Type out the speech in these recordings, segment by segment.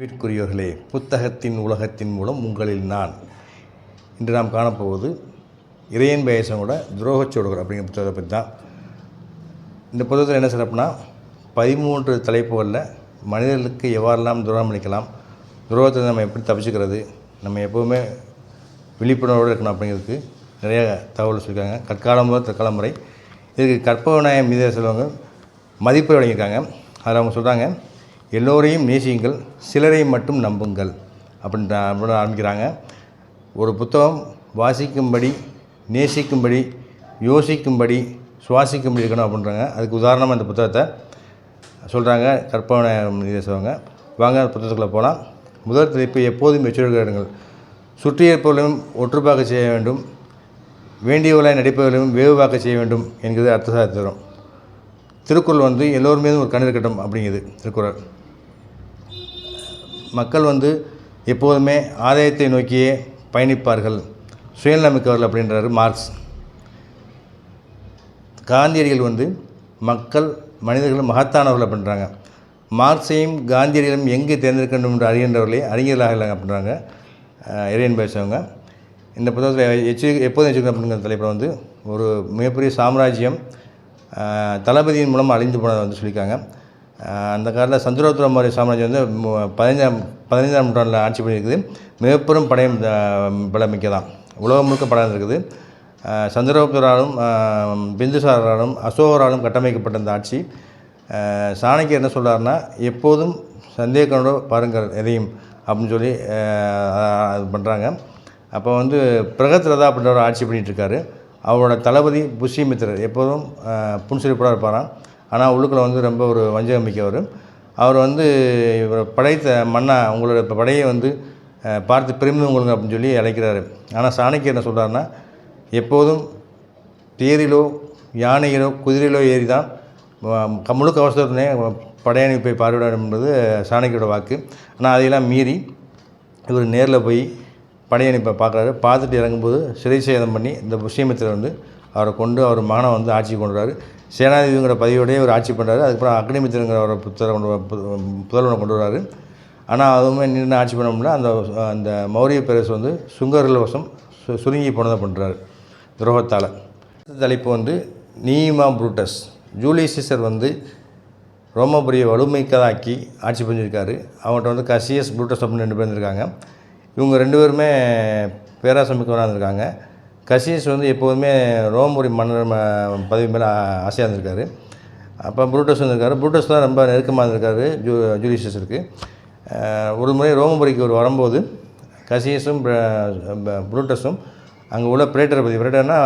வீட்குரியவர்களே புத்தகத்தின் உலகத்தின் மூலம் உங்களில் நான் இன்று நாம் காணப்போவது இறையன் பயசனோட துரோகச்சோடுகள் அப்படிங்கிற புத்தகத்தை பற்றி தான். இந்த புத்தகத்தில் என்ன சிறப்புனா பதிமூன்று தலைப்புகளில் மனிதர்களுக்கு எவ்வாறெல்லாம் துரோகம் அளிக்கலாம் துரோகத்தை நம்ம எப்படி தப்பிச்சுக்கிறது நம்ம எப்போவுமே விழிப்புணர்வோடு இருக்கணும் அப்படிங்கிறதுக்கு நிறைய தகவல் சொல்லியிருக்காங்க. கற்காலம் முதல் தற்காலம் முறை இதுக்கு கற்பவநாயகம் மீது செல்வங்க மதிப்பு வழங்கியிருக்காங்க. அதில் அவங்க சொல்கிறாங்க எல்லோரையும் நேசியுங்கள் சிலரையும் மட்டும் நம்புங்கள் அப்படின்ற அப்படின்னு ஆரம்பிக்கிறாங்க. ஒரு புத்தகம் வாசிக்கும்படி நேசிக்கும்படி யோசிக்கும்படி சுவாசிக்கும்படி இருக்கணும் அப்படின்றாங்க. அதுக்கு உதாரணமாக இந்த புத்தகத்தை சொல்கிறாங்க கற்பனை சொல்லுவாங்க. வாங்க புத்தகத்துக்குள்ளே போகலாம் முதல் தலைப்பு எப்போதும் எச்சரிக்கைகள் சுற்றி இருப்பவர்களும் ஒற்றுப்பாக்க செய்ய வேண்டும். வேண்டியவர்களாய் நடிப்பவர்களும் வேவுவாக்க செய்ய வேண்டும் என்கிறது அர்த்தசார தரும் திருக்குறள் வந்து எல்லோர் மீதும் ஒரு கண் இருக்கட்டும் அப்படிங்குது திருக்குறள். மக்கள் வந்து எப்போதுமே ஆதாயத்தை நோக்கியே பயணிப்பார்கள். சுயநலமிக்கவர்கள் அப்படின்றாரு மார்க்ஸ். காந்தியடிகள் வந்து மக்கள் மனிதர்கள் மகத்தானவர்கள் அப்படின்றாங்க. மார்க்ஸையும் காந்தியடிகளும் எங்கே தேர்ந்தெடுக்கணும் என்று அறிகின்றவர்களே அறிஞர்களாக இல்லைங்க அப்படின்றாங்க இறையன் பேசுவங்க இந்த புத்தகத்தில் எச்சு எப்போதும் எச்சுக்கணும் அப்படிங்கிற தலைப்பில் வந்து ஒரு மிகப்பெரிய சாம்ராஜ்யம் தளபதியின் மூலம் அழிந்து போனதை வந்து சொல்லியிருக்காங்க. அந்த காலத்தில் சந்திரோத்தர மௌரிய சாம்ராஜ்யம் வந்து பதினைஞ்சாம் பதினைஞ்சாம் நூற்றாண்டில் ஆட்சி பண்ணியிருக்குது. மிகப்பெரும் படையம் பலமிக்க உலகம் முழுக்க படம் இருக்குது சந்திரகுப்தராலும் பிந்துசாராலும் அசோகராலும் கட்டமைக்கப்பட்ட இந்த ஆட்சி. சாணக்கியர் என்ன சொல்றாருன்னா எப்போதும் சந்தேகனோட பாருங்கள் எதையும் அப்படின்னு சொல்லி அது பண்ணுறாங்க அப்போ வந்து பிரகத்ரதா அப்படின்ற ஆட்சி பண்ணிகிட்ருக்காரு அவரோட தளபதி புஷ்யமித்திரர் எப்போதும் புன்சிரிப்போட இருப்பாராம். ஆனால் உள்ளுக்குள்ள வந்து ரொம்ப ஒரு வஞ்சகம் மிக்கவர். அவர் வந்து இவர் படைத்த மன்னா உங்களோட இப்போ படையை வந்து பார்த்து பெருமிதம் கொள்ளுங்க அப்படின்னு சொல்லி அழைக்கிறாரு. ஆனால் சாணக்கியர் என்ன சொல்கிறாருன்னா எப்போதும் தேரிலோ யானையிலோ குதிரையிலோ ஏறி தான் முழுக்க அவசரத்துனே படையணி போய் பார்வையிட என்பது சாணக்கியோட வாக்கு. ஆனால் அதையெல்லாம் மீறி இவர் நேரில் போய் படையணிப்பை பார்க்குறாரு. பார்த்துட்டு இறங்கும்போது சிறை சேதம் பண்ணி இந்த புஷ்யமித்திரர் வந்து அவரை கொண்டு அவர் மகனை வந்து ஆட்சி கொண்டுறாரு. சேனாதிபதிங்கிற பதவியோடய ஒரு ஆட்சி பண்ணுறாரு அதுக்கப்புறம் அக்னிமித்திரங்கிற ஒரு புத்தரை கொண்டு பு- புதல்வனை கொண்டு வராரு. ஆனால் அதுவுமே நின்று ஆட்சி பண்ண முடியல அந்த அந்த மௌரிய பேரரசு வந்து சுங்கர்கள் வசம் சு சுருங்கி போனதை பண்ணுறாரு துரோகத்தால். தலைப்பு வந்து நீமா புரூட்டஸ். ஜூலியஸ் சீசர் வந்து ரோமபுரியை வலுமைக்கதாக்கி ஆட்சி புரிஞ்சிருக்காரு. அவங்கள்ட்ட வந்து கசியஸ் புரூட்டஸ் அப்படின்னு ரெண்டு பேர் இருந்திருக்காங்க. இவங்க ரெண்டு பேருமே பேராசமிக்கவராக இருந்திருக்காங்க. கசிஸ் வந்து எப்போதுமே ரோமபுரி மன்னர் ம- பதவி மேலே ஆசையாக இருந்திருக்காரு. அப்போ புரூட்டஸ் வந்திருக்காரு. புரூட்டஸ் தான் ரொம்ப நெருக்கமாக இருந்திருக்காரு. ஜூ ஜூலியஸ் இருக்குது ஒரு முறை ரோமபுரிக்கு ஒரு வரும்போது கசியஸும் புரூட்டஸும் அங்கே உள்ள பிரேட்டர் பதவி பிரேட்டர்னா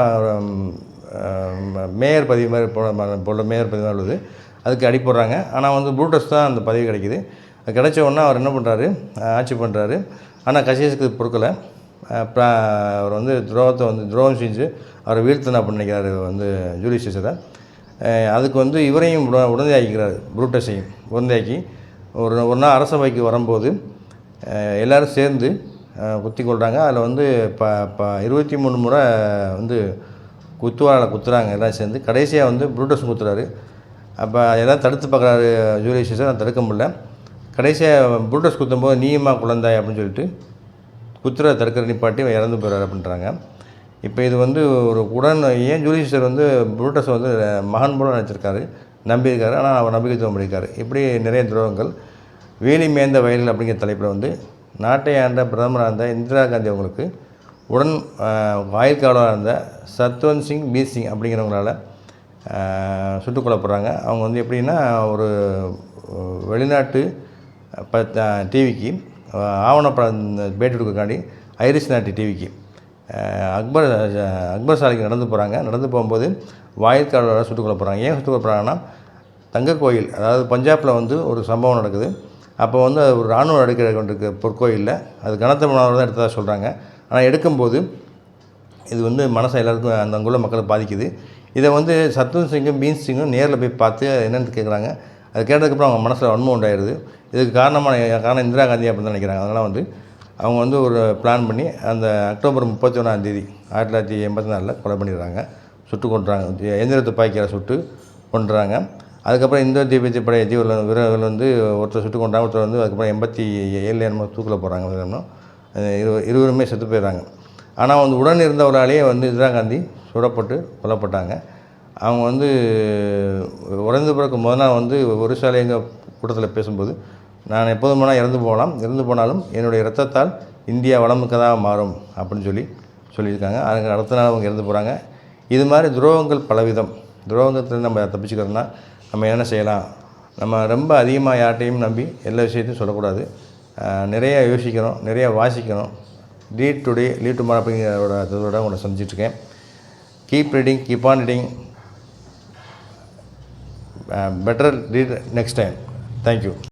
மேயர் பதவி மாதிரி போல போல மேயர் பதவி மாதிரி உள்ளது. அதுக்கு அடி போடுறாங்க. ஆனால் வந்து புரூட்டஸ் தான் அந்த பதவி கிடைக்குது. அது கிடைச்ச உடனே அவர் என்ன பண்ணுறாரு ஆட்சி பண்ணுறாரு ஆனால் கசியஸுக்கு பொறுக்கலை. அவர் வந்து துரோகத்தை வந்து துரோகம் செஞ்சு அவரை வீழ்த்தணும் பண்ணிக்கிறாரு வந்து ஜூலியஸ் சீசரை அதுக்கு வந்து இவரையும் உட உடந்தையாக்கிக்கிறாரு புரூட்டஸையும் உடந்தையாக்கி. ஒரு ஒரு நாள் அரசவைக்கு வரும்போது எல்லோரும் சேர்ந்து குத்தி கொள்கிறாங்க அதில் வந்து ப ப இருபத்தி மூணு முறை வந்து குத்துவாளை குத்துறாங்க எல்லாம் சேர்ந்து. கடைசியாக வந்து புரூட்டஸ் குத்துறாரு. அப்போ எல்லாம் தடுத்து பார்க்குறாரு ஜூலியஸ் சீசர் நான் தடுக்க முடியல. கடைசியாக புரூட்டஸ் குத்தும்போது நீயுமா குழந்தாய் அப்படின்னு சொல்லிட்டு குத்துற தடுக்கிற நிப்பாட்டி இறந்து போகிறார் அப்படின்றாங்க. இப்போ இது வந்து ஒரு உடன் ஏன் ஜூலியஸ் வந்து புரூட்டஸை வந்து மகன் போல நினச்சிருக்காரு நம்பியிருக்காரு ஆனால் அவர் நம்பிக்கைத்துவம் பண்ணியிருக்காரு இப்படி நிறைய துரோகங்கள். வேலி மேய்ந்த வயல்கள் அப்படிங்கிற தலைப்பில் வந்து நாட்டை ஆண்ட பிரதமராக இருந்த இந்திரா காந்தி அவங்களுக்கு உடன் வாயிற்காவலராக இருந்த சத்வந்த் சிங் பீர் சிங் அப்படிங்கிறவங்களால சுட்டுக் கொல்லப்படுறாங்க. அவங்க வந்து எப்படின்னா ஒரு வெளிநாட்டு ப டிவிக்கு ஆவணப்படம் பேட்டி கொடுக்கறக்காண்டி ஐரிஷ் நாட்டு டிவிக்கு. அக்பர் அக்பர் சாலைக்கு நடந்து போகிறாங்க நடந்து போகும்போது வாயிற்காவலராக சுட்டுக்கொள்ள போகிறாங்க ஏன் சுட்டுக் போகிறாங்கன்னா தங்க கோயில் அதாவது பஞ்சாபில் வந்து ஒரு சம்பவம் நடக்குது. அப்போ வந்து அது ஒரு இராணுவம் எடுக்கிற கொண்டிருக்க பொற்கோயிலில். அது கனத்த மாணவர் தான் எடுத்ததாக சொல்கிறாங்க ஆனால் எடுக்கும்போது இது வந்து மனசை எல்லாருக்கும் அந்த அங்குள்ள மக்களை பாதிக்குது. இதை வந்து சத்வந்த் சிங்கும் பீன் சிங்கும் நேரில் போய் பார்த்து என்னென்னு கேட்குறாங்க அது கேட்டதுக்கப்புறம் அவங்க மனசில் வன்மம் உண்டாயிருது. இதுக்கு காரணமான காரணம் இந்திரா காந்தி அப்படின்னு தான் நினைக்கிறாங்க. அதனால் வந்து அவங்க வந்து ஒரு பிளான் பண்ணி அந்த அக்டோபர் முப்பத்தி ஒன்றாந்தேதி ஆயிரத்தி தொள்ளாயிரத்தி எண்பத்தி நாலில் கொலை பண்ணிடுறாங்க. சுட்டு கொண்டுறாங்க எந்திர துப்பாக்கியால் சுட்டு கொண்டுறாங்க அதுக்கப்புறம் இந்தோ தீபத்தி படை தீவிர வீரர்கள் வந்து ஒருத்தர் சுட்டு கொண்டாங்க ஒருத்தர் வந்து அதுக்கப்புறம் எண்பத்தி ஏழு என்னமோ தூக்கில் போகிறாங்க என்னமோ இரு இருவருமே செத்து போயிடுறாங்க. ஆனால் வந்து உடன் இருந்தவராலேயே வந்து இந்திரா காந்தி சுடப்பட்டு கொல்லப்பட்டாங்க. அவங்க வந்து உறைந்து பிறக்கும் போது நான் வந்து ஒரு சாலை எங்கள் கூட்டத்தில் பேசும்போது நான் எப்போதும் போனால் இறந்து போகலாம். இறந்து போனாலும் என்னுடைய இரத்தத்தால் இந்தியா வளமுக்கதாக மாறும் அப்படின்னு சொல்லி சொல்லியிருக்காங்க. அதுக்கு அடுத்த நாள் அவங்க இறந்து போகிறாங்க இது மாதிரி துரோகங்கள் பலவிதம். துரோகத்தில் நம்ம தப்பிச்சுக்கிறோன்னா நம்ம என்ன செய்யலாம்? நம்ம ரொம்ப அதிகமாக யார்கிட்டையும் நம்பி எல்லா விஷயத்தையும் சொல்லக்கூடாது. நிறையா யோசிக்கணும் நிறையா வாசிக்கணும் ரீட் டுடே லீட் டுமாரோ அப்படிங்கிறோட இதோட உங்களை சந்திச்சிட்ருக்கேன் keep reading keep on reading Um, better next time. Thank you.